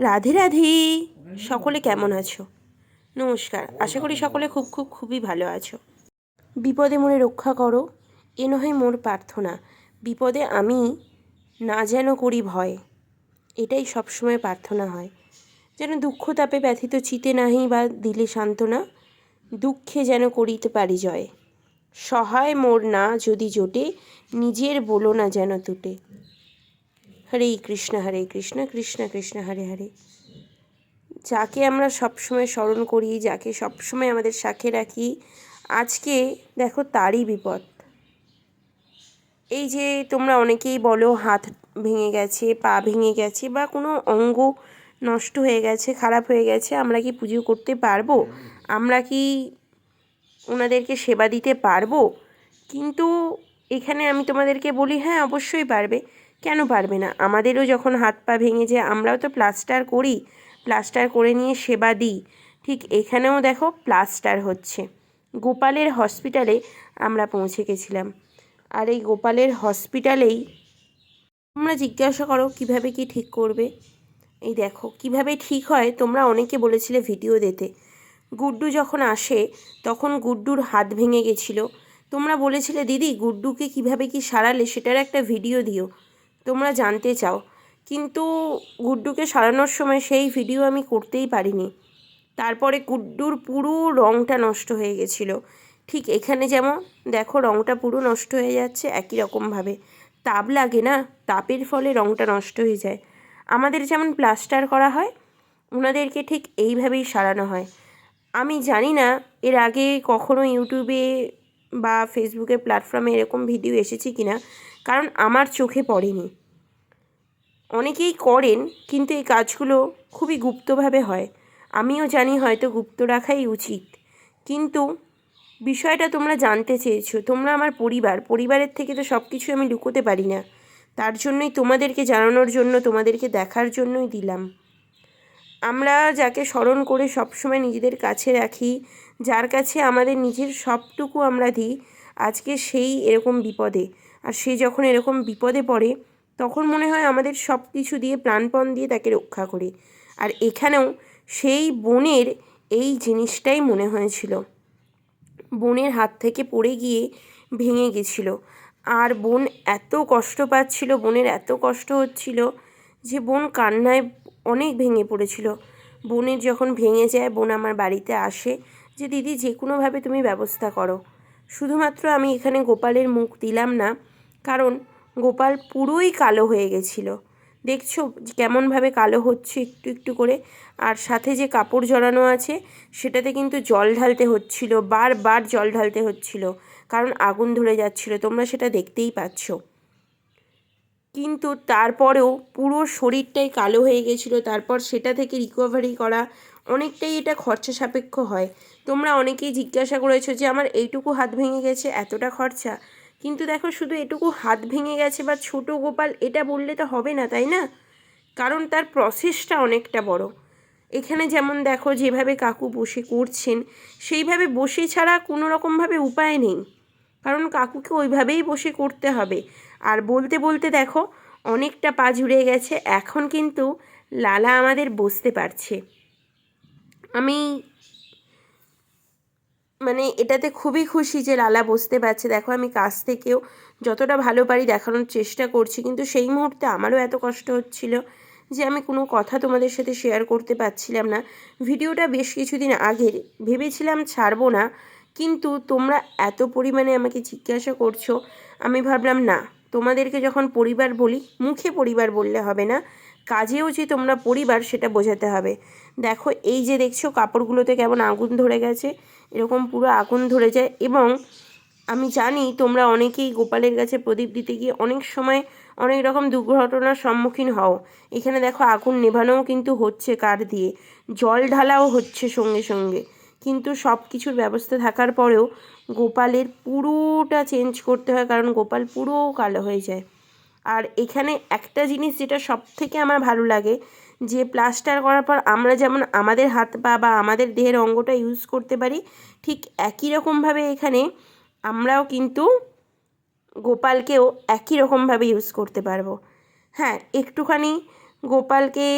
রাধে রাধে। সকলে কেমন আছো? নমস্কার। আশা করি সকলে খুব খুব খুবই ভালো আছো। বিপদে মনে রক্ষা করো, এ নহে মোর প্রার্থনা। বিপদে আমি না যেন করি ভয়। এটাই সবসময় প্রার্থনা হয়। যেন দুঃখ তাপে ব্যথিত চিতে নাহি বা দিলে সান্ত্বনা, দুঃখে যেন করিতে পারি জয়। সহায় মোর না যদি জোটে, নিজের বলো না যেন তুটে। হরে কৃষ্ণ হরে কৃষ্ণ কৃষ্ণ কৃষ্ণ, হরে হরে। যাকে আমরা সবসময় স্মরণ করি, যাকে সবসময় আমাদের সাথে রাখি, আজকে দেখো তারই বিপদ। এই যে তোমরা অনেকেই বলো, হাত ভেঙে গেছে, পা ভেঙে গেছে, বা কোনো অঙ্গ নষ্ট হয়ে গেছে, খারাপ হয়ে গেছে, আমরা কি পুজো করতে পারব? আমরা কি ওনাদেরকে সেবা দিতে পারব? কিন্তু এখানে আমি তোমাদেরকে বলি হ্যাঁ অবশ্যই পারবে। কেন পারবে না? আমাদেরও যখন হাত পা ভেঙে যায়, আমরাও তো প্লাস্টার করি। প্লাস্টার করে নিয়ে সেবা দিই। ঠিক এখানেও দেখো প্লাস্টার হচ্ছে। গোপালের হসপিটালে আমরা পৌঁছে গেছিলাম। আর এই গোপালের হসপিটালেই তোমরা জিজ্ঞাসা করো, কীভাবে কি ঠিক করবে? এই দেখো, কীভাবে ঠিক হয়? তোমরা অনেকে বলেছিলে ভিডিও দিতে। গুড্ডু যখন আসে, তখন গুড্ডুর হাত ভেঙে গেছিল। তোমরা বলেছিলে, দিদি, গুড্ডুকে কীভাবে কি সারালে, সেটার একটা ভিডিও দিও। তোমরা জানতে চাও। কিন্তু গুড্ডুকে সারানোর সময় সেই ভিডিও আমি করতেই পারিনি। তারপরে গুড্ডুর পুরো রঙটা নষ্ট হয়ে গেছিল। ঠিক এখানে যেমন, দেখো রঙটা পুরো নষ্ট হয়ে যাচ্ছে একই রকমভাবে। তাপ লাগে না, তাপের ফলে রঙটা নষ্ট হয়ে যায়। আমাদের যেমন প্লাস্টার করা হয়, ওনাদেরকে ঠিক এইভাবেই সারানো হয়। আমি জানি না, এর আগে কখনো ইউটিউবে বা ফেসবুকের প্ল্যাটফর্মে এরকম ভিডিও এসেছে কি না কারণ আমার চোখে পড়েনি। অনেকেই করেন, কিন্তু এই কাজগুলো খুবই গুপ্তভাবে হয়। আমিও জানি হয়তো গুপ্ত রাখাই উচিত। কিন্তু বিষয়টা তোমরা জানতে চেয়েছো, তোমরা আমার পরিবার, পরিবারের থেকে তো সব কিছু আমি লুকোতে পারি না। তার জন্যই তোমাদেরকে জানানোর জন্য, তোমাদেরকে দেখার জন্যই দিলাম। আমরা যাকে স্মরণ করে সবসময় নিজেদের কাছে রাখি, যার কাছে আমাদের নিজের সবটুকু আমরা দিই, আজকে সেই এরকম বিপদে। আর সে যখন এরকম বিপদে পড়ে তখন মনে হয় আমাদের সব কিছু দিয়ে প্রাণপণ দিয়ে তাকে রক্ষা করি। আর এখানেও সেই বোনের এই জিনিসটাই মনে হয়েছিল। বোনের হাত থেকে পড়ে গিয়ে ভেঙে গেছিল। আর বোন এত কষ্ট পাচ্ছিল, বোনের এত কষ্ট হচ্ছিল যে বোন কান্নায় অনেক ভেঙে পড়েছিল। বোনের যখন ভেঙে যায়, বোন আমার বাড়িতে আসে যে, দিদি যে কোনোভাবে তুমি ব্যবস্থা করো। শুধুমাত্র আমি এখানে গোপালের মুখ দিলাম না, কারণ গোপাল পুরোই কালো হয়ে গেছিল। দেখছ কেমনভাবে কালো হচ্ছে একটু একটু করে? আর সাথে যে কাপড় জড়ানো আছে, সেটাতে কিন্তু জল ঢালতে হচ্ছিল, বারবার জল ঢালতে হচ্ছিল, কারণ আগুন ধরে যাচ্ছিল। তোমরা সেটা দেখতেই পাচ্ছ। কিন্তু তারপরেও পুরো শরীরটাই কালো হয়ে গেছিল, তারপর সেটা থেকে রিকভারি করা অনেকটাই এটা খরচা সাপেক্ষ হয়। তোমরা অনেকেই জিজ্ঞাসা করেছ যে, আমার এইটুকু হাত ভেঙে গেছে, এতটা খরচা? কিন্তু দেখো শুধু এটুকু হাত ভেঙে গেছে বা ছোট গোপাল এটা বললে তো হবে না, তাই না? কারণ তার প্রসেসটা অনেকটা বড়। এখানে যেমন দেখো যেভাবে কাকু বসে করছেন, সেইভাবে বসে ছাড়া কোনো রকমভাবে উপায় নেই। কারণ কাকুকে ওইভাবেই বসে করতে হবে। আর বলতে বলতে দেখো অনেকটা পা জুড়ে গেছে, এখন কিন্তু লালা আমাদের বসতে পারছে। আমি মানে এটাতে খুবই খুশি যে লালা বসতে পারছে, দেখো আমি কাছ থেকেও যতটা ভালো পারি দেখানোর চেষ্টা করছি। কিন্তু সেই মুহূর্তে আমারও এত কষ্ট হচ্ছিল যে আমি কোনো কথা তোমাদের সাথে শেয়ার করতে পারছিলাম না। ভিডিওটা বেশ কিছুদিন আগের, ভেবেছিলাম ছাড়বো না, কিন্তু তোমরা এত পরিমাণে আমাকে জিজ্ঞাসা করছ, আমি ভাবলাম না, তোমাদেরকে যখন পরিবার বলি, মুখে পরিবার বললে হবে না। কাজেও যে তোমরা পরিবার সেটা বোঝাতে হবে। দেখো, এই যে দেখছ কাপড়গুলোতে কেমন আগুন ধরে গেছে, এরকম পুরো আগুন ধরে যায় এবং আমি জানি তোমরা অনেকেই গোপালের কাছে প্রদীপ দিতে গিয়ে অনেক সময় অনেক রকম দুর্ঘটনার সম্মুখীন হও। এখানে দেখো আগুন নেভানোও কিন্তু হচ্ছে কার দিয়ে, জল ঢালাও হচ্ছে সঙ্গে সঙ্গে। কিন্তু সব কিছুর ব্যবস্থা থাকার পরেও গোপালের পুরোটা চেঞ্জ করতে হয়, কারণ গোপাল পুরো কালো হয়ে যায়। আর এখানে একটা জিনিস যেটা সব থেকে আমার ভালো লাগে, যে প্লাস্টার করার পর আমরা যেমন আমাদের হাত পা বা আমাদের দেহের অঙ্গটা ইউজ করতে পারি, ঠিক একই রকমভাবে এখানে আমরাও কিন্তু গোপালকেও একই রকমভাবে ইউজ করতে পারব। হ্যাঁ একটুখানি গোপালকে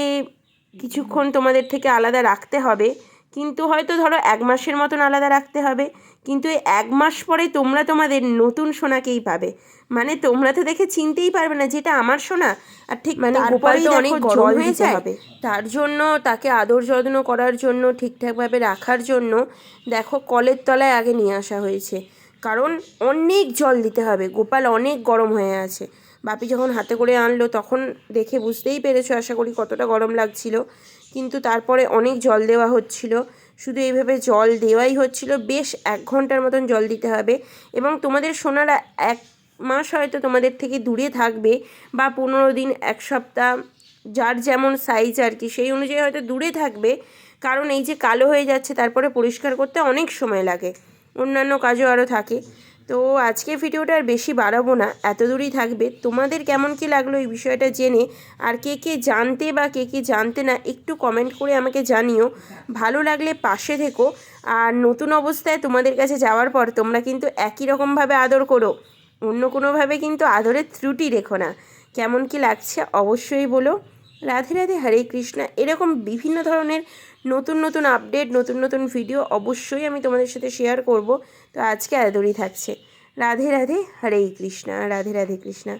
কিছুক্ষণ তোমাদের থেকে আলাদা রাখতে হবে কিন্তু হয়তো ধরো এক মাসের মতন আলাদা রাখতে হবে। কিন্তু এই এক মাস পরে তোমরা তোমাদের নতুন সোনাকেই পাবে। মানে তোমরা তো দেখে চিনতেই পারবে না যেটা আমার সোনা। আর ঠিক মানে গোপাল তো অনেক গরম হয়ে যায়। তার জন্য তাকে আদর যত্ন করার জন্য ঠিকঠাকভাবে রাখার জন্য দেখো কলের তলায় আগে নিয়ে আসা হয়েছে। কারণ অনেক জল দিতে হবে। গোপাল অনেক গরম হয়ে আছে। বাপি যখন হাতে করে আনলো তখন দেখে বুঝতেই পেরেছ আশা করি কতটা গরম লাগছিল। কিন্তু তারপরে অনেক জল দেওয়া হচ্ছিল। শুধু এইভাবে জল দেওয়াই হচ্ছিল। বেশ এক ঘণ্টার মতন জল দিতে হবে। এবং তোমাদের সোনারা এক মাস হয়তো তোমাদের থেকে দূরে থাকবে বা পনেরো দিন, এক সপ্তাহ, যার যেমন সাইজ আর কি, সেই অনুযায়ী হয়তো দূরে থাকবে। কারণ এই যে কালো হয়ে যাচ্ছে, তারপরে পরিষ্কার করতে অনেক সময় লাগে। অন্যান্য কাজও আরও থাকে। তো আজকে ভিডিওটা আর বেশি বাড়াবো না, এত দূরই থাকবে। তোমাদের কেমন কি লাগল এই বিষয়টা জেনে, আর কে কে জানতে বা কে কে জানতে না, একটু কমেন্ট করে আমাকে জানিও। ভালো লাগলে পাশে থেকো, আর নতুন অবস্থায় তোমাদের কাছে যাওয়ার পর তোমরা কিন্তু একই রকমভাবে আদর করো। অন্য কোনোভাবে কিন্তু আদরের ত্রুটি রেখো না। কেমন কি লাগছে অবশ্যই বলো। রাধে রাধে হরে কৃষ্ণা। এরকম বিভিন্ন ধরনের নতুন নতুন আপডেট নতুন নতুন ভিডিও অবশ্যই আমি তোমাদের সাথে শেয়ার করব। তো আজকে আদরই থাকছে। রাধে রাধে হরে কৃষ্ণা, রাধে রাধে কৃষ্ণা।